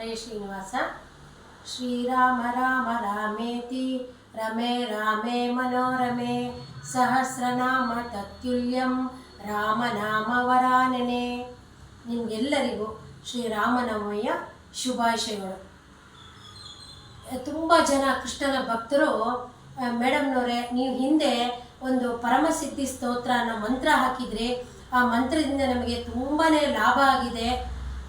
ಹರೇ ಶ್ರೀನಿವಾಸ. ಶ್ರೀರಾಮ ರಾಮ ರಾಮೇತಿ, ರಮೇ ರಾಮೇ ಮನೋರಮೆ, ಸಹಸ್ರನಾಮ ತತ್ಯುಲ್ಯಂ ರಾಮನಾಮ ವರಾನನೆ ನಿಮಗೆಲ್ಲರಿಗೂ ಶ್ರೀರಾಮನವಮಿಯ ಶುಭಾಶಯಗಳು. ತುಂಬ ಜನ ಕೃಷ್ಣನ ಭಕ್ತರು ಮೇಡಮ್ನವರೇ, ನೀವು ಹಿಂದೆ ಒಂದು ಪರಮಸಿದ್ಧಿ ಸ್ತೋತ್ರ ಅನ್ನೋ ಮಂತ್ರ ಹಾಕಿದ್ರಿ ಆ ಮಂತ್ರದಿಂದ ನಮಗೆ ತುಂಬಾ ಲಾಭ ಆಗಿದೆ.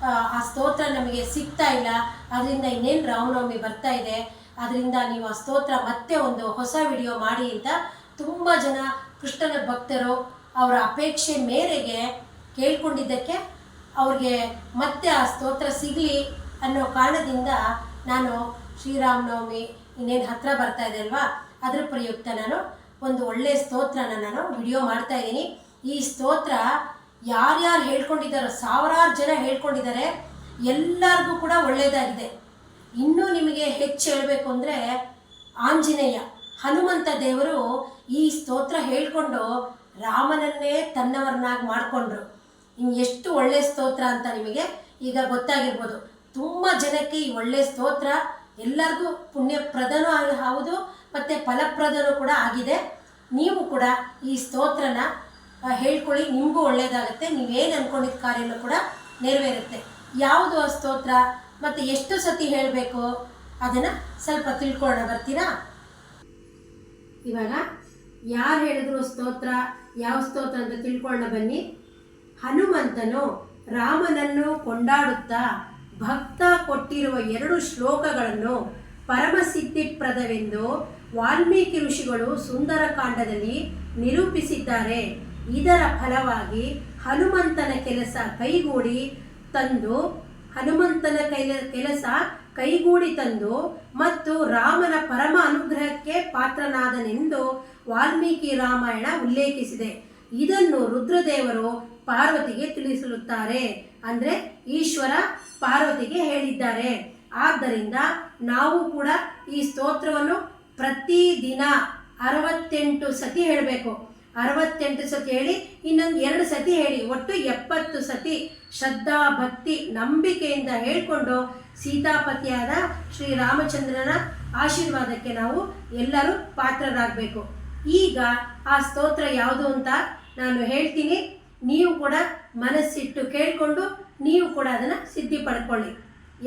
ಆ, ಸ್ತೋತ್ರ ನಮಗೆ ಸಿಗ್ತಾ ಇಲ್ಲ. ಅದರಿಂದ ಇನ್ನೇನು ರಾಮನವಮಿ ಬರ್ತಾ ಇದೆ. ಅದರಿಂದ ನೀವು ಆ ಸ್ತೋತ್ರ ಮತ್ತೆ ಒಂದು ಹೊಸ ವಿಡಿಯೋ ಮಾಡಿ ಅಂತ ತುಂಬ ಜನ ಕೃಷ್ಣನ ಭಕ್ತರು ಅವರ ಅಪೇಕ್ಷೆ ಮೇರೆಗೆ ಕೇಳ್ಕೊಂಡಿದ್ದಕ್ಕೆ ಅವ್ರಿಗೆ ಮತ್ತೆ ಆ ಸ್ತೋತ್ರ ಸಿಗಲಿ ಅನ್ನೋ ಕಾರಣದಿಂದ ನಾನು ಶ್ರೀರಾಮನವಮಿ ಇನ್ನೇನು ಹತ್ರ ಬರ್ತಾ ಇದೆ ಅಲ್ವಾ? ಅದ್ರ ಪ್ರಯುಕ್ತ ನಾನು ಒಂದು ಒಳ್ಳೆಯ ಸ್ತೋತ್ರನ ನಾನು ವಿಡಿಯೋ ಮಾಡ್ತಾ ಇದ್ದೀನಿ. ಈ ಸ್ತೋತ್ರ ಯಾರ್ಯಾರು ಹೇಳ್ಕೊಂಡಿದ್ದಾರೋ, ಸಾವಿರಾರು ಜನ ಹೇಳ್ಕೊಂಡಿದ್ದಾರೆ, ಎಲ್ಲರಿಗೂ ಕೂಡ ಒಳ್ಳೆಯದಾಗಿದೆ ಇನ್ನೂ ನಿಮಗೆ ಹೆಚ್ಚು ಹೇಳಬೇಕು ಅಂದರೆ ಆಂಜನೇಯ, ಹನುಮಂತ ದೇವರು ಈ ಸ್ತೋತ್ರ ಹೇಳ್ಕೊಂಡು ರಾಮನನ್ನೇ ತನ್ನವರನ್ನಾಗಿ ಮಾಡಿಕೊಂಡ್ರು. ಇನ್ನು ಎಷ್ಟು ಒಳ್ಳೆ ಸ್ತೋತ್ರ ಅಂತ ನಿಮಗೆ ಈಗ ಗೊತ್ತಾಗಿರ್ಬೋದು. ತುಂಬ ಜನಕ್ಕೆ ಈ ಒಳ್ಳೆ ಸ್ತೋತ್ರ ಎಲ್ಲರಿಗೂ ಪುಣ್ಯಪ್ರದನೂ ಆಗಿ ಹೌದು, ಮತ್ತು ಫಲಪ್ರದನೂ ಕೂಡ ಆಗಿದೆ. ನೀವು ಕೂಡ ಈ ಸ್ತೋತ್ರನ ಹೇಳ್ಕೊಳ್ಳಿ, ನಿಮಗೂ ಒಳ್ಳೆಯದಾಗುತ್ತೆ ನೀವೇನು ಅಂದ್ಕೊಂಡಿದ್ದ ಕಾರ್ಯನೂ ಕೂಡ ನೆರವೇರುತ್ತೆ. ಯಾವುದು ಆ ಸ್ತೋತ್ರ? ಮತ್ತು ಎಷ್ಟು ಸತಿ ಹೇಳಬೇಕು? ಅದನ್ನು ಸ್ವಲ್ಪ ತಿಳ್ಕೊಳ್ಳೋಣ, ಬರ್ತೀರಾ? ಇವಾಗ ಯಾರು ಹೇಳಿದ್ರು ಸ್ತೋತ್ರ, ಯಾವ ಸ್ತೋತ್ರ ಅಂತ ತಿಳ್ಕೊಳ್ಳೋಣ ಬನ್ನಿ. ಹನುಮಂತನು ರಾಮನನ್ನು ಕೊಂಡಾಡುತ್ತಾ ಭಕ್ತ ಕೊಟ್ಟಿರುವ ಎರಡು ಶ್ಲೋಕಗಳನ್ನು ಪರಮಸಿದ್ಧಿಪ್ರದವೆಂದು ವಾಲ್ಮೀಕಿ ಋಷಿಗಳು ಸುಂದರಕಾಂಡದಲ್ಲಿ ನಿರೂಪಿಸಿದ್ದಾರೆ. ಇದರ ಫಲವಾಗಿ ಹನುಮಂತನ ಕೆಲಸ ಕೈಗೂಡಿ ತಂದು, ಹನುಮಂತನ ಕೈಲ, ಕೆಲಸ ಕೈಗೂಡಿ ತಂದು ಮತ್ತು ರಾಮನ ಪರಮ ಅನುಗ್ರಹಕ್ಕೆ ಪಾತ್ರನಾದನೆಂದು ವಾಲ್ಮೀಕಿ ರಾಮಾಯಣ ಉಲ್ಲೇಖಿಸಿದೆ. ಇದನ್ನು ರುದ್ರದೇವರು ಪಾರ್ವತಿಗೆ ತಿಳಿಸಿರುತ್ತಾರೆ ಅಂದ್ರೆ ಈಶ್ವರ ಪಾರ್ವತಿಗೆ ಹೇಳಿದ್ದಾರೆ. ಆದ್ದರಿಂದ ನಾವು ಕೂಡ ಈ ಸ್ತೋತ್ರವನ್ನು ಪ್ರತಿದಿನ ಅರವತ್ತೆಂಟು ಸತಿ ಹೇಳಬೇಕು. ಅರವತ್ತೆಂಟು ಸತಿ ಹೇಳಿ, ಇನ್ನೊಂದು ಎರಡು ಸತಿ ಹೇಳಿ. ಒಟ್ಟು ಎಪ್ಪತ್ತು ಸತಿ ಶ್ರದ್ಧಾ, ಭಕ್ತಿ, ನಂಬಿಕೆಯಿಂದ ಹೇಳಿಕೊಂಡು ಸೀತಾಪತಿಯಾದ ಶ್ರೀರಾಮಚಂದ್ರನ ಆಶೀರ್ವಾದಕ್ಕೆ ನಾವು ಎಲ್ಲರೂ ಪಾತ್ರರಾಗಬೇಕು. ಈಗ ಆ ಸ್ತೋತ್ರ ಯಾವುದು ಅಂತ ನಾನು ಹೇಳ್ತೀನಿ. ನೀವು ಕೂಡ ಮನಸ್ಸಿಟ್ಟು ಕೇಳಿಕೊಂಡು ನೀವು ಕೂಡ ಅದನ್ನು ಸಿದ್ಧಿ ಪಡ್ಕೊಳ್ಳಿ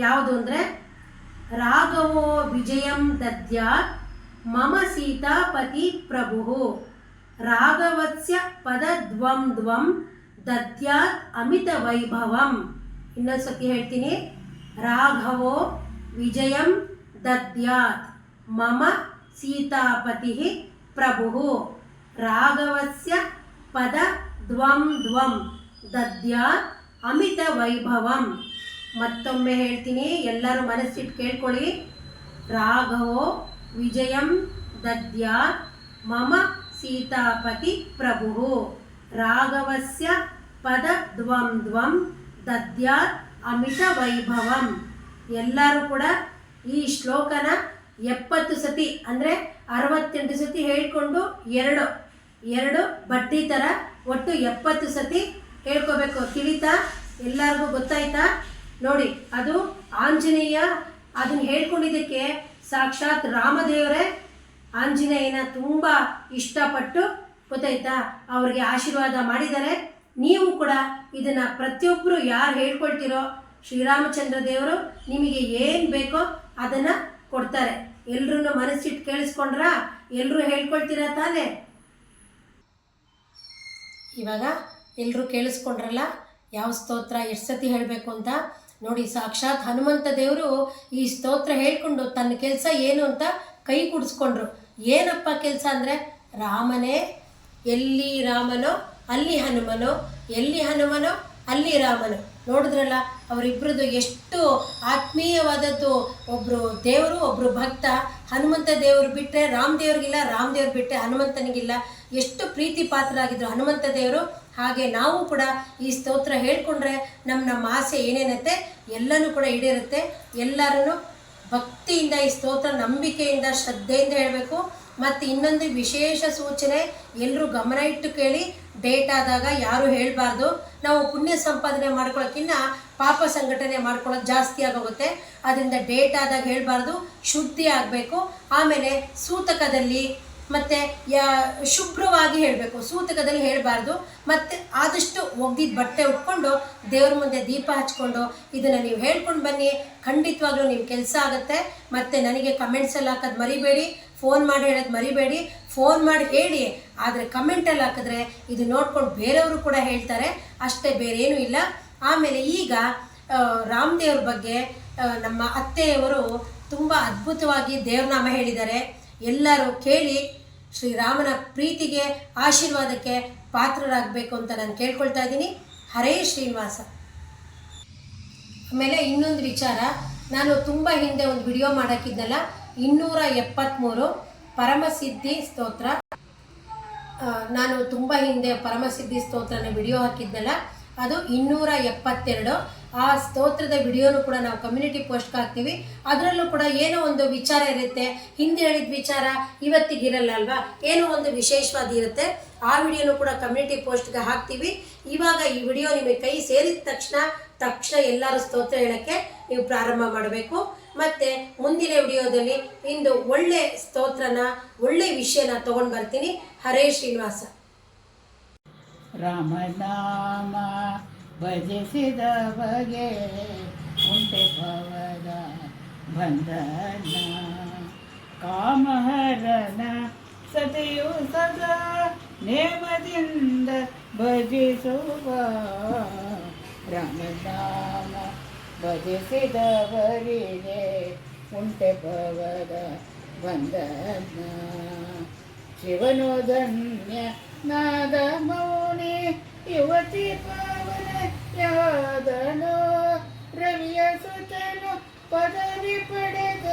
ಯಾವುದು ಅಂದರೆ, ರಾಘವೋ ವಿಜಯಂ ದದ್ಯಾತ್, ಮಮ ಸೀತಾಪತಿ ಪ್ರಭು ರಾಘವತ್ಸ್ಯ ಪದದ್ವಂ ದ್ವಂ ದದ್ಯಾತ್ ಅಮಿತ ವೈಭವಂ ಇನ್ನೊಂದು ಸತಿ ಹೇಳ್ತೀನಿ. ರಾಘವೋ ವಿಜಯಂ ದದ್ಯಾತ್. ಮಮ ಸೀತಾಪತಿ ಪ್ರಭು. ರಾಘವಸ್ಯ ಪದ ದ್ವಂ ದ್ವಂ ದದ್ಯಾತ್ ಅಮಿತ ವೈಭವಂ ಮತ್ತೊಮ್ಮೆ ಹೇಳ್ತೀನಿ. ಎಲ್ಲರೂ ಮನಸ್ಸಿಟ್ಟು ಕೇಳ್ಕೊಳ್ಳಿ. ರಾಘವೋ ವಿಜಯಂ ದದ್ಯಾತ್ ಮಮ ಸೀತಾಪತಿ ಪ್ರಭು ರಾಘವಸ್ಯ ಪದ ದ್ವಂ ದ್ವಂ ದದ್ಯಾತ್ ಅಮಿತ ವೈಭವಂ ಎಲ್ಲರೂ ಕೂಡ ಈ ಶ್ಲೋಕನ ಎಪ್ಪತ್ತು ಸತಿ ಅಂದರೆ ಅರವತ್ತೆಂಟು ಸತಿ ಹೇಳ್ಕೊಂಡು ಎರಡು ಎರಡು ಬಡ್ಡಿ ಥರ ಒಟ್ಟು ಎಪ್ಪತ್ತು ಸತಿ ಹೇಳ್ಕೋಬೇಕು. ತಿಳಿತಾ? ಎಲ್ಲರಿಗೂ ಗೊತ್ತಾಯ್ತಾ? ನೋಡಿ, ಅದು ಆಂಜನೇಯ ಅದನ್ನ ಹೇಳ್ಕೊಂಡಿದ್ದಕ್ಕೆ ಸಾಕ್ಷಾತ್ ರಾಮದೇವರೇ ಆಂಜನೇಯನ ತುಂಬ ಇಷ್ಟಪಟ್ಟು ಗೊತ್ತಾಯ್ತಾ? ಅವ್ರಿಗೆ ಆಶೀರ್ವಾದ ಮಾಡಿದ್ದಾರೆ. ನೀವು ಕೂಡ ಇದನ್ನು ಪ್ರತಿಯೊಬ್ಬರು ಯಾರು ಹೇಳ್ಕೊಳ್ತೀರೋ ಶ್ರೀರಾಮಚಂದ್ರ ದೇವರು ನಿಮಗೆ ಏನು ಬೇಕೋ ಅದನ್ನು ಕೊಡ್ತಾರೆ. ಎಲ್ರೂ ಮನಸ್ಸಿಟ್ಟು ಕೇಳಿಸ್ಕೊಂಡ್ರಾ? ಎಲ್ಲರೂ ಹೇಳ್ಕೊಳ್ತೀರಾ ತಾನೇ? ಇವಾಗ ಎಲ್ಲರೂ ಕೇಳಿಸ್ಕೊಂಡ್ರಲ್ಲ? ಯಾವ ಸ್ತೋತ್ರ ಎಷ್ಟು ಸತಿ ಹೇಳಬೇಕು ಅಂತ? ನೋಡಿ, ಸಾಕ್ಷಾತ್ ಹನುಮಂತ ದೇವರು ಈ ಸ್ತೋತ್ರ ಹೇಳ್ಕೊಂಡು ತನ್ನ ಕೆಲಸ ಏನು ಅಂತ ಕೈ ಕುಡಿಸ್ಕೊಂಡ್ರು. ಏನಪ್ಪ ಕೆಲಸ ಅಂದರೆ ರಾಮನೇ, ಎಲ್ಲಿ ರಾಮನೋ, ಅಲ್ಲಿ ಹನುಮನೋ, ಎಲ್ಲಿ ಹನುಮನೋ, ಅಲ್ಲಿ ರಾಮನು. ನೋಡಿದ್ರಲ್ಲ ಅವರಿಬ್ಬರದ್ದು ಎಷ್ಟು ಆತ್ಮೀಯವಾದದ್ದು. ಒಬ್ಬರು ದೇವರು ಒಬ್ಬರು ಭಕ್ತ. ಹನುಮಂತ ದೇವರು ಬಿಟ್ಟರೆ ರಾಮ್ ರಾಮದೇವ್ರು ರಾಮ್ ದೇವ್ರು ಬಿಟ್ಟರೆ ಹನುಮಂತನಿಗಿಲ್ಲ. ಎಷ್ಟು ಪ್ರೀತಿ ಪಾತ್ರರಾಗಿದ್ದರು ಹನುಮಂತ ದೇವರು. ಹಾಗೆ ನಾವು ಕೂಡ ಈ ಸ್ತೋತ್ರ ಹೇಳ್ಕೊಂಡ್ರೆ ನಮ್ಮ ನಮ್ಮ ಆಸೆ ಏನೇನತ್ತೆ? ಎಲ್ಲನೂ ಕೂಡ ಈಡೇರುತ್ತೆ. ಎಲ್ಲರೂ ಭಕ್ತಿಯಿಂದ ಈ ಸ್ತೋತ್ರ, ನಂಬಿಕೆಯಿಂದ, ಶ್ರದ್ಧೆಯಿಂದ ಹೇಳಬೇಕು. ಮತ್ತು ಇನ್ನೊಂದು ವಿಶೇಷ ಸೂಚನೆ ಎಲ್ಲರೂ ಗಮನ ಇಟ್ಟು ಕೇಳಿ, ಡೇಟ್ ಆದಾಗ ಯಾರು ಹೇಳಬಾರ್ದು. ನಾವು ಪುಣ್ಯ ಸಂಪಾದನೆ ಮಾಡ್ಕೊಳ್ಳೋಕ್ಕಿಂತ ಪಾಪ ಸಂಘಟನೆ ಮಾಡ್ಕೊಳ್ಳೋದು ಜಾಸ್ತಿ ಆಗೋಗುತ್ತೆ. ಅದರಿಂದ ಡೇಟ್ ಆದಾಗ ಹೇಳಬಾರ್ದು, ಶುದ್ಧಿ ಆಗಬೇಕು. ಆಮೇಲೆ ಸೂತಕದಲ್ಲಿ ಮತ್ತು ಶುಭ್ರವಾಗಿ ಹೇಳಬೇಕು. ಸೂತಕದಲ್ಲಿ ಹೇಳಬಾರ್ದು. ಮತ್ತೆ, ಆದಷ್ಟು ಒಗ್ದಿದ್ದ ಬಟ್ಟೆ ಉಟ್ಕೊಂಡು, ದೇವ್ರ ಮುಂದೆ ದೀಪ ಹಚ್ಕೊಂಡು, ಇದನ್ನು ನೀವು ಹೇಳ್ಕೊಂಡು ಬನ್ನಿ. ಖಂಡಿತವಾಗ್ಲೂ ನಿಮ್ಮ ಕೆಲಸ ಆಗುತ್ತೆ. ಮತ್ತು ನನಗೆ ಕಮೆಂಟ್ಸಲ್ಲಿ ಹಾಕೋದು ಮರಿಬೇಡಿ. ಫೋನ್ ಮಾಡಿ ಹೇಳೋದು ಮರಿಬೇಡಿ. ಫೋನ್ ಮಾಡಿ ಹೇಳಿ. ಆದರೆ ಕಮೆಂಟಲ್ಲಿ ಹಾಕಿದ್ರೆ ಇದು ನೋಡ್ಕೊಂಡು ಬೇರೆಯವರು ಕೂಡ ಹೇಳ್ತಾರೆ. ಅಷ್ಟೇ ಬೇರೇನೂ ಇಲ್ಲ. ಆಮೇಲೆ ಈಗ ರಾಮದೇವ್ರ ಬಗ್ಗೆ ನಮ್ಮ ಅತ್ತೆಯವರು ತುಂಬ ಅದ್ಭುತವಾಗಿ ದೇವ್ರನಾಮ ಹೇಳಿದ್ದಾರೆ. ಎಲ್ಲರೂ ಕೇಳಿ ಶ್ರೀರಾಮನ ಪ್ರೀತಿಗೆ, ಆಶೀರ್ವಾದಕ್ಕೆ ಪಾತ್ರರಾಗಬೇಕು ಅಂತ ನಾನು ಕೇಳ್ಕೊಳ್ತಾ ಇದ್ದೀನಿ. ಹರೇ ಶ್ರೀನಿವಾಸ. ಆಮೇಲೆ ಇನ್ನೊಂದು ವಿಚಾರ, ನಾನು ತುಂಬ ಹಿಂದೆ ಒಂದು ವಿಡಿಯೋ ಮಾಡೋಕ್ಕಿದ್ದಲ್ಲ ಇನ್ನೂರ ಎಪ್ಪತ್ತ್ಮೂರು ಪರಮಸಿದ್ಧಿ ಸ್ತೋತ್ರ. ನಾನು ತುಂಬ ಹಿಂದೆ ಪರಮಸಿದ್ಧಿ ಸ್ತೋತ್ರನ ವಿಡಿಯೋ ಹಾಕಿದ್ನಲ್ಲ ಅದು ಇನ್ನೂರ ಎಪ್ಪತ್ತೆರಡು. ಆ ಸ್ತೋತ್ರದ ವಿಡಿಯೋನು ಕೂಡ ನಾವು ಕಮ್ಯುನಿಟಿ ಪೋಸ್ಟ್ಗೆ ಹಾಕ್ತೀವಿ. ಅದರಲ್ಲೂ ಕೂಡ ಏನೋ ಒಂದು ವಿಚಾರ ಇರುತ್ತೆ. ಹಿಂದೆ ಹೇಳಿದ ವಿಚಾರ ಇವತ್ತಿಗಿರಲ್ಲ ಅಲ್ವಾ ಏನೋ ಒಂದು ವಿಶೇಷವಾದ ಇರುತ್ತೆ. ಆ ವಿಡಿಯೋನು ಕೂಡ ಕಮ್ಯುನಿಟಿ ಪೋಸ್ಟ್ಗೆ ಹಾಕ್ತೀವಿ. ಇವಾಗ ಈ ವಿಡಿಯೋ ನಿಮಗೆ ಕೈ ಸೇರಿದ ತಕ್ಷಣ ತಕ್ಷಣ ಎಲ್ಲರೂ ಸ್ತೋತ್ರ ಹೇಳೋಕ್ಕೆ ನೀವು ಪ್ರಾರಂಭ ಮಾಡಬೇಕು. ಮತ್ತು ಮುಂದಿನ ವಿಡಿಯೋದಲ್ಲಿ ಇಂದು ಒಳ್ಳೆ ಸ್ತೋತ್ರನ, ಒಳ್ಳೆ ವಿಷಯನ ತೊಗೊಂಡು ಬರ್ತೀನಿ. ಹರೇ ಶ್ರೀನಿವಾಸ. ರಾಮನಾಮ ಭಜಿಸಿದ ಬಗೆ ಉಂಟೆ ಭವದ ಬಂಧನ. ಕಾಮಹರನ ಸತಿಯು ಸದಾ ನೇಮದಿಂದ ಭಜಿಸುವ. ರಾಮನಾಮ ಭಜಿಸಿದವರಿಗೆ ಉಂಟೆ ಭವದ ಬಂಧನ. ಶಿವನು ಧನ್ಯ ನಾದ ಯುವತಿ ಪಾವನ ಯಾದನು ರವಿಯ ಸುತನು ಪದವಿ ಪಡೆದ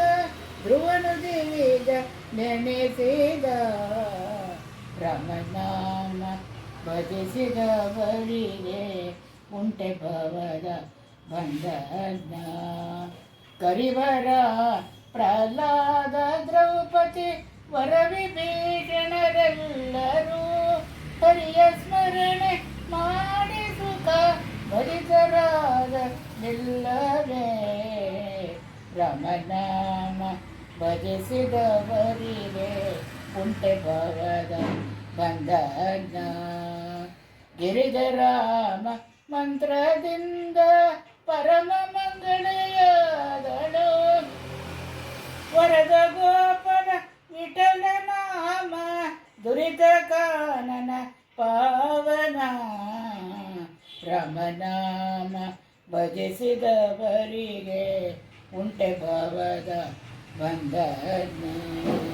ಧ್ರುವನು ದಿವಿದ ನೆನೆಸಿದ ರಮನಾಮ ಭಜಿಸಿದ ಬಳಿಗೆ ಉಂಟೆ ಭವದ ಬಂಧನ. ಕರಿವರ ಪ್ರಹ್ಲಾದ ದ್ರೌಪದಿ ವರವಿಭೀಷಣರೆಲ್ಲರೂ ಹರಿಯ ಸ್ಮರಣೆ ಮಾಡಿ ಸುಖ ಭರಿತರಾದ ನಿಲ್ಲವೇ ರಾಮನಾಮ ಭಜಿಸಿದವರಿಗೆ ಉಂಟೆ ಭವದ ಬಂಧನ ಗಿರಿಜರಾಮ ಮಂತ್ರದಿಂದ ಪರಮ ಮಂಗಳೆಯಾದಳು ವರದ ಗೋಪನ ವಿಠಲ ನಾಮ ದುರಿತ ಕಾನನ ಪಾವನ ರಾಮನಾಮ ಭಜಿಸಿದವರಿಗೆ ಉಂಟೆ ಭವದ ಬಂಧನ.